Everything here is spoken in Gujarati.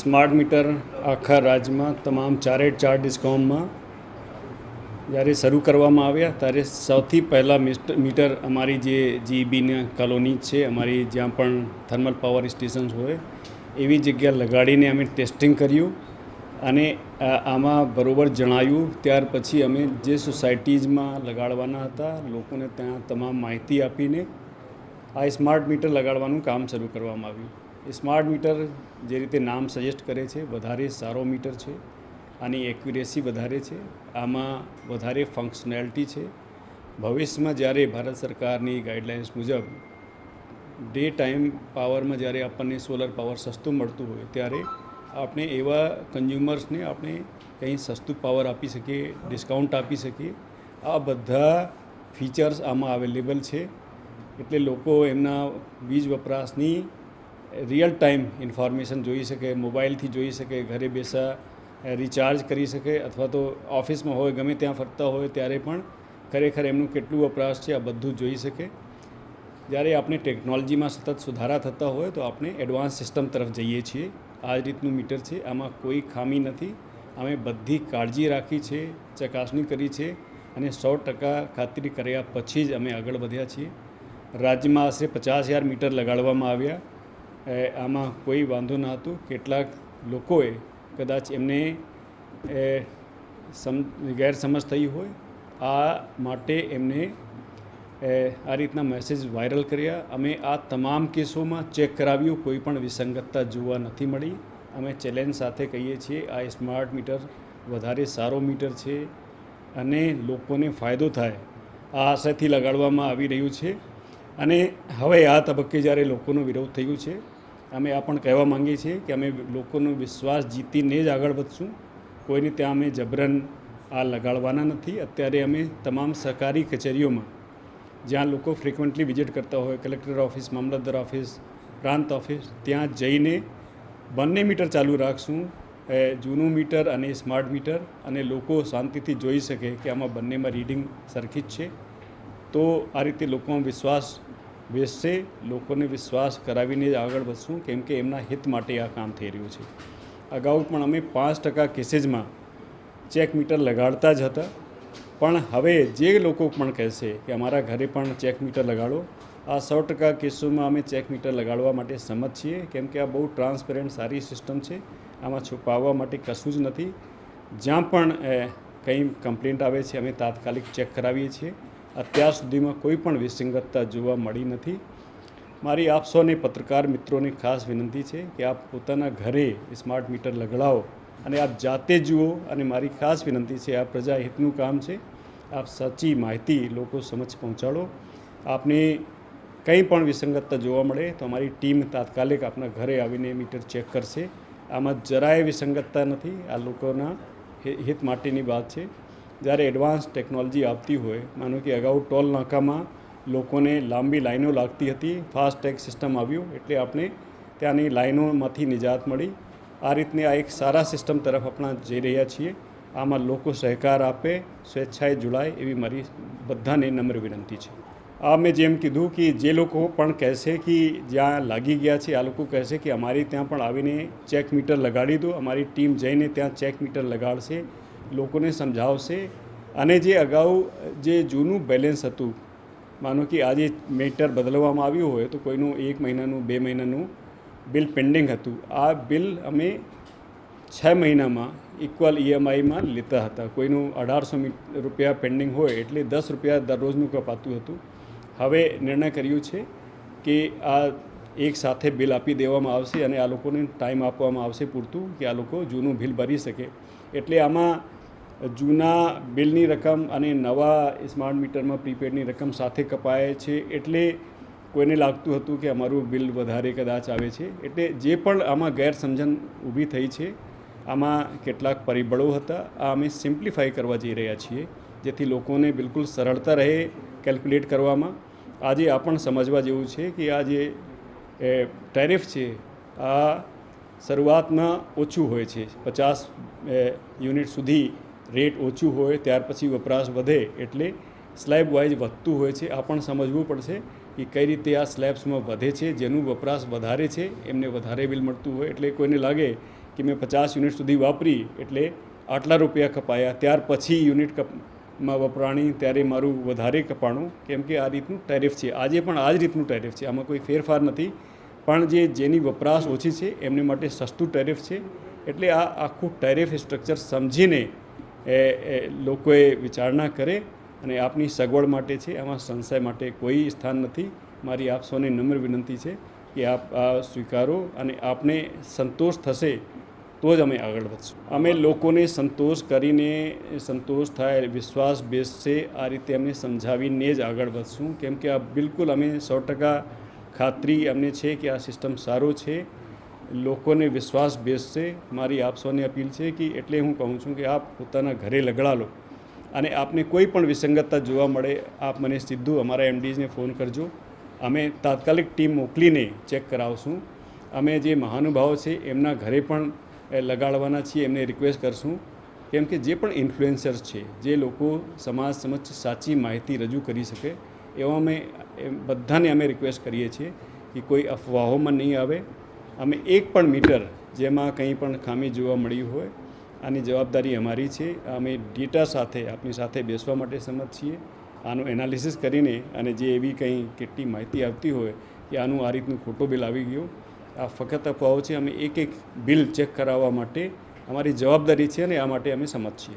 સ્માર્ટ મીટર આખા રાજ્યમાં તમામ ચારે ચાર ડિસ્કોમમાં જ્યારે શરૂ કરવામાં આવ્યા, ત્યારે સૌથી પહેલાં મીટર અમારી જે જીબીની કોલોની છે, અમારી જ્યાં પણ થર્મલ પાવર સ્ટેશન્સ હોય, એવી જગ્યા લગાડીને અમે ટેસ્ટિંગ કર્યું અને આમાં બરોબર જણાયું. ત્યાર પછી અમે જે સોસાયટીઝમાં લગાડવાના હતા, લોકોને ત્યાં તમામ માહિતી આપીને આ સ્માર્ટ મીટર લગાડવાનું કામ શરૂ કરવામાં આવ્યું. સ્માર્ટ મીટર જે રીતે નામ સજેસ્ટ કરે છે, વધારે સારો મીટર છે આની એક્યુરેસી વધારે છે. આમાં વધારે ફંક્શનાલિટી છે. ભવિષ્યમાં જ્યારે ભારત સરકારની ગાઈડલાઇન્સ મુજબ ડે ટાઈમ પાવરમાં જ્યારે આપણને સોલર પાવર સસ્તું મળતું હોય ત્યારે આપણે એવા કન્ઝ્યુમર્સને આપણે કંઈ સસ્તું પાવર આપી શકીએ ડિસ્કાઉન્ટ આપી શકીએ. આ બધા ફીચર્સ આમાં અવેલેબલ છે. એટલે લોકો એમના વીજ વપરાશની રિયલ ટાઈમ ઇન્ફોર્મેશન જોઈ શકે મોબાઈલથી જોઈ શકે, ઘરે બેસા રિચાર્જ કરી શકે અથવા તો ઓફિસમાં હોય, ગમે ત્યાં ફરતા હોય ત્યારે પણ ખરેખર એમનું કેટલું વપરાશ છે, આ બધું જોઈ શકે. જ્યારે આપણે ટેકનોલોજીમાં સતત સુધારા થતા હોય તો આપણે એડવાન્સ સિસ્ટમ તરફ જઈએ છીએ. આ જ રીતનું મીટર છે. આમાં કોઈ ખામી નથી. અમે બધી કાળજી રાખી છે, ચકાસણી કરી છે અને સો ટકા ખાતરી કર્યા પછી જ અમે આગળ વધ્યા છીએ. રાજ્યમાં આશરે પચાસ હજાર મીટર લગાડવામાં આવ્યા. આમાં કોઈ વાંધો ન હતું. કેટલાક લોકોએ કદાચ એમને સમ, ગેરસમજ થઈ હોય, આ માટે એમને આ રીતના મેસેજ વાયરલ કર્યા. અમે આ તમામ કેસોમાં ચેક કરાવ્યું. કોઈ પણ વિસંગતતા જોવા નથી મળી. અમે ચેલેન્જ સાથે કહીએ છીએ, આ સ્માર્ટ મીટર વધારે સારો મીટર છે અને લોકોને ફાયદો થાય, આ આશયથી લગાડવામાં આવી રહ્યું છે. અને હવે આ તબક્કે જ્યારે લોકોનો વિરોધ થયું છે અમે આ પણ કહેવા માંગીએ છીએ કે અમે લોકોનો વિશ્વાસ જીતીને જ આગળ વધશું. કોઈને ત્યાં અમે જબરન આ લગાડવાના નથી. અત્યારે અમે તમામ સરકારી કચેરીઓમાં, જ્યાં લોકો ફ્રિકવન્ટલી વિઝિટ કરતા હોય કલેક્ટર ઓફિસ મામલતદાર ઓફિસ પ્રાંત ઓફિસ ત્યાં જઈને બંને મીટર ચાલુ રાખશું. એ જૂનું મીટર અને સ્માર્ટ મીટર અને લોકો શાંતિથી જોઈ શકે કે આમાં બંનેમાં રીડિંગ સરખી જ છે. તો આ રીતે લોકોમાં વિશ્વાસ બેસશે લોકોને વિશ્વાસ કરાવીને જ આગળ વધશું, કેમ કે એમના હિત માટે આ કામ થઈ રહ્યું છે. અગાઉ પણ અમે પાંચ ટકા કેસીસમાં ચેક મીટર લગાડતા જ હતા. પણ હવે જે લોકો પણ કહેશે કે અમારા ઘરે પણ ચેક મીટર લગાડો, આ સો ટકા કેસોમાં અમે ચેક મીટર લગાડવા માટે સંમત છીએ, કેમ કે આ બહુ ટ્રાન્સપેરન્ટ સારી સિસ્ટમ છે. આમાં છુપાવવા માટે કશું જ નથી. જ્યાં પણ કંઈ કમ્પ્લેન્ટ આવે છે, અમે તાત્કાલિક ચેક કરાવીએ છીએ. અત્યાર સુધીમાં કોઈ પણ વિસંગતતા જોવા મળી નથી. મારી આપ સૌને પત્રકાર મિત્રોને ખાસ વિનંતી છે કે આપ પોતાના ઘરે સ્માર્ટ મીટર લગાડાવો અને આપ જાતે જુઓ અને મારી ખાસ વિનંતી છે, આ પ્રજાહિતનું કામ છે. આપ સાચી માહિતી લોકો સમક્ષ પહોંચાડો. આપને કંઈ પણ વિસંગતતા જોવા મળે તો અમારી ટીમ તાત્કાલિક આપના ઘરે આવીને મીટર ચેક કરશે. આમાં જરાય વિસંગતતા નથી. આ લોકોના હિત માટેની વાત છે. જ્યારે એડવાન્સ ટેકનોલોજી આવતી હોય, માનો કે અગાઉ ટોલ નાકામાં લોકોને લાંબી લાઈનો લાગતી હતી ફાસ્ટટેગ સિસ્ટમ આવ્યું, એટલે આપણે ત્યાંની લાઈનોમાંથી નિજાત મળી. આ રીતની આ એક સારા સિસ્ટમ તરફ આપણા જઈ રહ્યા છીએ. આમાં લોકો સહકાર આપે, સ્વેચ્છાએ જોડાય એવી મારી બધાને નમ્ર વિનંતી છે. આ મેં જેમ કીધું કે જે લોકો પણ કહેશે કે જ્યાં લાગી ગયા છે, આ લોકો કહેશે કે અમારી ત્યાં પણ આવીને ચેક મીટર લગાડી દો, અમારી ટીમ જઈને ત્યાં ચેક મીટર લગાડશે. લોકોને સમજાવશે અને જે અગાઉ જે જૂનું બેલેન્સ હતું, માનો કે આજે મીટર બદલવામાં આવ્યું હોય તો કોઈનું એક મહિનાનું, બે મહિનાનું બિલ પેન્ડિંગ હતું. આ બિલ અમે છ મહિનામાં ઇક્વલ ઈએમઆઈમાં લેતા હતા. કોઈનું અઢારસો રૂપિયા પેન્ડિંગ હોય એટલે દસ રૂપિયા દરરોજનું કપાતું હતું. હવે નિર્ણય કર્યું છે કે આ એક સાથે બિલ આપી દેવામાં આવશે અને આ લોકોને ટાઈમ આપવામાં આવશે પૂરતું કે આ લોકો જૂનું બિલ ભરી શકે. એટલે આમાં જૂના બિલની રકમ અને નવા સ્માર્ટ મીટરમાં પ્રીપેડની રકમ સાથે કપાય છે એટલે કોઈને લાગતું હતું કે અમારું બિલ વધારે કદાચ આવે છે. એટલે જે પણ આમાં ગેરસમજણ ઊભી થઈ છે, આમાં કેટલાક પરિબળો હતા, આ અમે સિમ્પ્લિફાઈ કરવા જઈ રહ્યા છીએ, જેથી લોકોને બિલકુલ સરળતા રહે કેલ્ક્યુલેટ કરવામાં. આજે આ પણ સમજવા જેવું છે કે આ જે એ, ટેરિફ છે આ શરૂઆતમાં ઓછું હોય છે. પચાસ યુનિટ સુધી રેટ ઓછું હોય ત્યાર પછી વપરાશ વધે એટલે સ્લેબ વાઇઝ વધતું હોય છે. આ પણ સમજવું પડશે કે કઈ રીતે આ સ્લેબ્સમાં વધે છે જેનું વપરાશ વધારે છે એમને વધારે બિલ મળતું હોય. એટલે કોઈને લાગે કે મેં પચાસ યુનિટ સુધી વાપરી એટલે આટલા રૂપિયા કપાયા ત્યાર પછી યુનિટ કપ માં વપરાણી ત્યારે મારું વધારે કપાણું, કેમ કે આ રીતનું ટેરિફ છે. આજે પણ આ જ રીતનું ટેરિફ છે. આમાં કોઈ ફેરફાર નથી. પણ જે જેની વપરાશ ઓછી છે, એમને માટે સસ્તું ટેરિફ છે. એટલે આ આખું ટેરિફ સ્ટ્રક્ચર સમજીને એ લોકોએ વિચારણા કરે અને આપની સગવડ માટે છે. આમાં સંશય માટે કોઈ સ્થાન નથી. મારી આપ સૌને નમ્ર વિનંતી છે કે આપ આ સ્વીકારો અને આપને સંતોષ થશે તો જ અમે આગળ વધશું. અમે લોકોને સંતોષ કરીને સંતોષ થાય, વિશ્વાસ બેસશે, આ રીતે અમે સમજાવીને જ આગળ વધશું. કેમ કે આ બિલકુલ અમે સો ટકા ખાતરી અમને છે કે આ સિસ્ટમ સારો છે. લોકોને વિશ્વાસ બેસશે. મારી આપ સૌને અપીલ છે કે એટલે હું કહું છું કે આપ પોતાના ઘરે લગડા લો. અને આપને કોઈ પણ વિસંગતતા જોવા મળે, આપ મને સીધું અમારા એમડીઝને ફોન કરજો. અમે તાત્કાલિક ટીમ મોકલીને ચેક કરાવશું. અમે જે મહાનુભાવો છે, એમના ઘરે પણ લગાડવાના છીએ, એમને રિક્વેસ્ટ કરશું. કેમ કે જે પણ ઇન્ફ્લુએન્સર્સ છે, જે લોકો સમાજ સમક્ષ સાચી માહિતી રજૂ કરી શકે, એવા અમે બધાને અમે રિક્વેસ્ટ કરીએ છીએ કે કોઈ અફવાઓમાં નહીં આવે. અમે એક પણ મીટર જેમાં કંઈ પણ ખામી જોવા મળી હોય, આની જવાબદારી અમારી છે. અમે ડેટા સાથે, આપની સાથે બેસવા માટે સંમત છીએ. આનું એનાલિસિસ કરીને અને જે એવી કંઈ કેટલી માહિતી આવતી હોય કે આનું આ રીતનું ખોટો બિલ આવી ગયું. આ ફક્ત અફવાઓ છે અમે એક એક બિલ ચેક કરાવવા માટે અમારી જવાબદારી છે અને આ માટે અમે સંમત છીએ.